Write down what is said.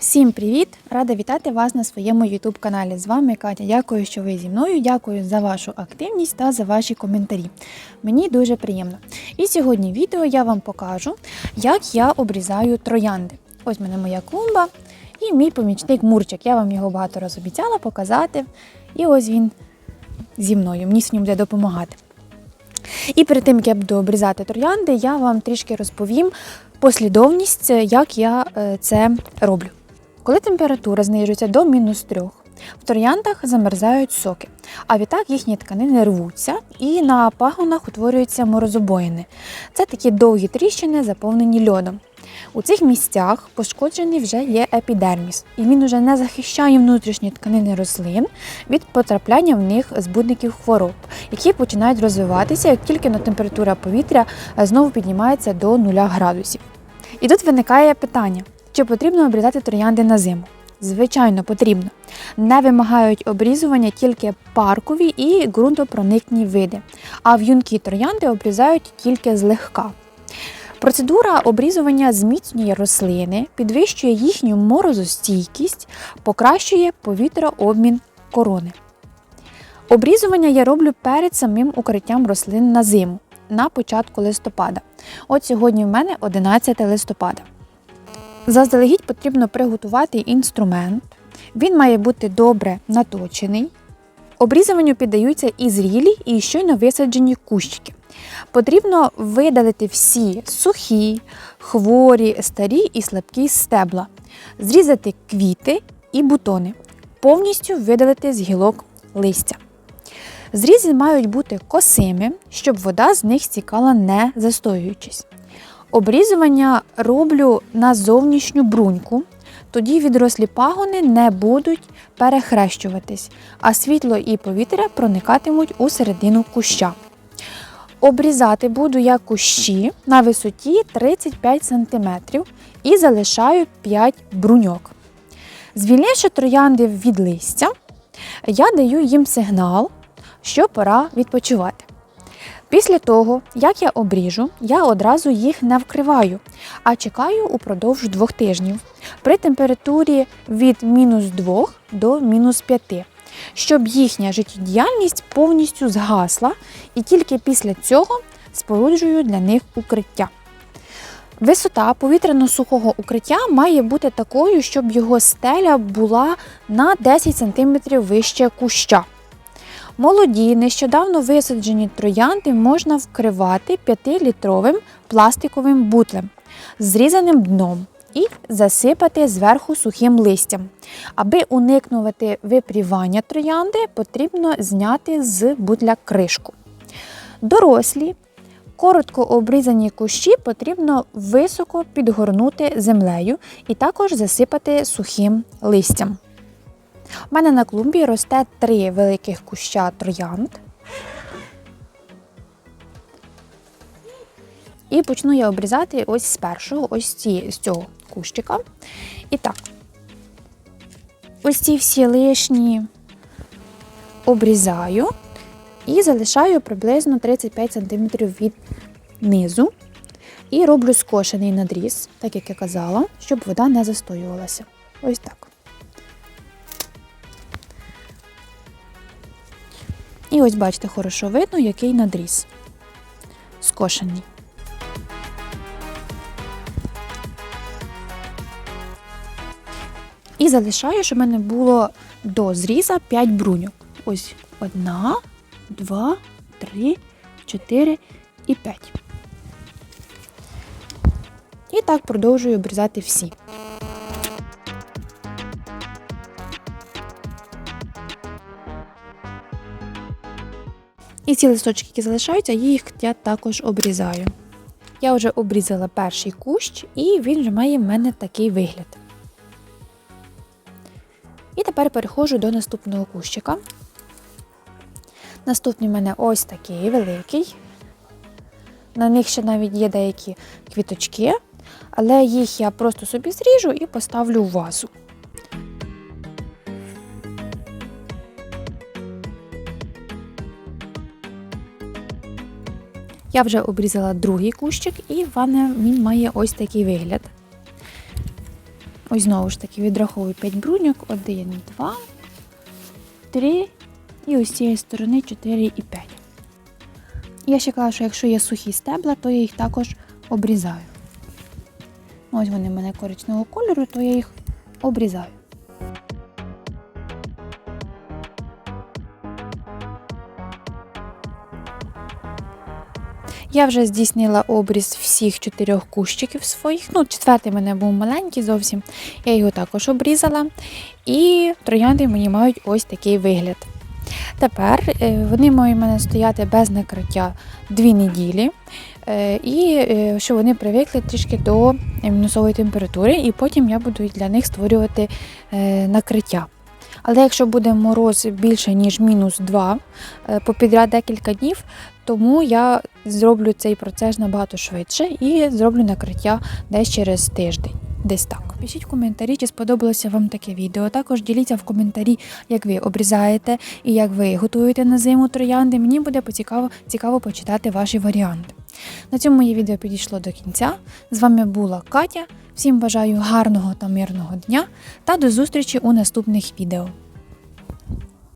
Всім привіт! Рада вітати вас на своєму YouTube каналі. З вами Катя. Дякую, що ви зі мною. Дякую за вашу активність та за ваші коментарі. Мені дуже приємно. І сьогодні в відео я вам покажу, як я обрізаю троянди. Ось мене моя клумба і мій помічник Мурчик. Я вам його багато разів обіцяла показати. І ось він зі мною. Мені сьогодні буде допомагати. І перед тим, як я буду обрізати троянди, я вам трішки розповім послідовність, як я е, це роблю. Коли температура знижується до мінус 3, в трояндах замерзають соки, а відтак їхні тканини рвуться і на пагонах утворюються морозобоїни. Це такі довгі тріщини, заповнені льодом. У цих місцях пошкоджений вже є епідерміс, і він вже не захищає внутрішні тканини рослин від потрапляння в них збудників хвороб, які починають розвиватися, як тільки на температура повітря знову піднімається до 0 градусів. І тут виникає питання: чи потрібно обрізати троянди на зиму? Звичайно, потрібно. Не вимагають обрізування тільки паркові і ґрунтопроникні види, а в'юнкі троянди обрізають тільки злегка. Процедура обрізування зміцнює рослини, підвищує їхню морозостійкість, покращує повітрообмін корони. Обрізування я роблю перед самим укриттям рослин на зиму, на початку листопада. От сьогодні в мене 11 листопада. Заздалегідь потрібно приготувати інструмент. Він має бути добре наточений. Обрізуванню піддаються і зрілі, і щойно висаджені кущики. Потрібно видалити всі сухі, хворі, старі і слабкі стебла, зрізати квіти і бутони, повністю видалити з гілок листя. Зрізи мають бути косими, щоб вода з них стікала не застоюючись. Обрізування роблю на зовнішню бруньку, тоді відрослі пагони не будуть перехрещуватись, а світло і повітря проникатимуть у середину куща. Обрізати буду я кущі на висоті 35 см і залишаю 5 бруньок. Звільнивши троянди від листя, я даю їм сигнал, що пора відпочивати. Після того, як я обріжу, я одразу їх не вкриваю, а чекаю упродовж двох тижнів при температурі від мінус 2 до мінус 5, щоб їхня життєдіяльність повністю згасла, і тільки після цього споруджую для них укриття. Висота повітряно-сухого укриття має бути такою, щоб його стеля була на 10 см вище куща. Молоді, нещодавно висаджені троянди можна вкривати 5-літровим пластиковим бутлем з зрізаним дном і засипати зверху сухим листям. Аби уникнути випрівання троянди, потрібно зняти з бутля кришку. Дорослі, коротко обрізані кущі потрібно високо підгорнути землею і також засипати сухим листям. У мене на клумбі росте три великих куща троянд. І почну я обрізати ось з першого, ось ці, з цього кущика. І так, ось ці всі лишні обрізаю і залишаю приблизно 35 см від низу. І роблю скошений надріз, так як я казала, щоб вода не застоювалася. Ось так. І ось бачите, хорошо видно, який надріз скошений. І залишаю, щоб в мене було до зріза 5 бруньок. Ось одна, два, три, чотири і п'ять. І так продовжую обрізати всі. І ці листочки, які залишаються, їх я також обрізаю. Я вже обрізала перший кущ, і він вже має в мене такий вигляд. І тепер переходжу до наступного кущика. Наступний в мене ось такий великий. На них ще навіть є деякі квіточки, але їх я просто собі зріжу і поставлю в вазу. Я вже обрізала другий кущик, і в він має ось такий вигляд. Ось знову ж таки відраховую 5 бруньок. 1, 2, 3 і ось з цієї сторони 4 і 5. Я ще кажу, що якщо є сухі стебла, то я їх також обрізаю. Ось вони в мене коричневого кольору, то я їх обрізаю. Я вже здійснила обріз всіх чотирьох кущиків своїх. Ну, четвертий мене був маленький зовсім. Я його також обрізала. І троянди мені мають ось такий вигляд. Тепер е, вони мають в мене стояти без накриття дві неділі, е, і е, що вони привикли трішки до мінусової температури, і потім я буду для них створювати накриття. Але якщо буде мороз більше, ніж мінус 2 е, попідряд декілька днів, тому я зроблю цей процес набагато швидше і зроблю накриття десь через тиждень. Десь так. Пишіть в коментарі, чи сподобалося вам таке відео. Також діліться в коментарі, як ви обрізаєте і як ви готуєте на зиму троянди. Мені буде поцікаво, цікаво почитати ваші варіанти. На цьому моє відео підійшло до кінця. З вами була Катя. Всім бажаю гарного та мирного дня та до зустрічі у наступних відео.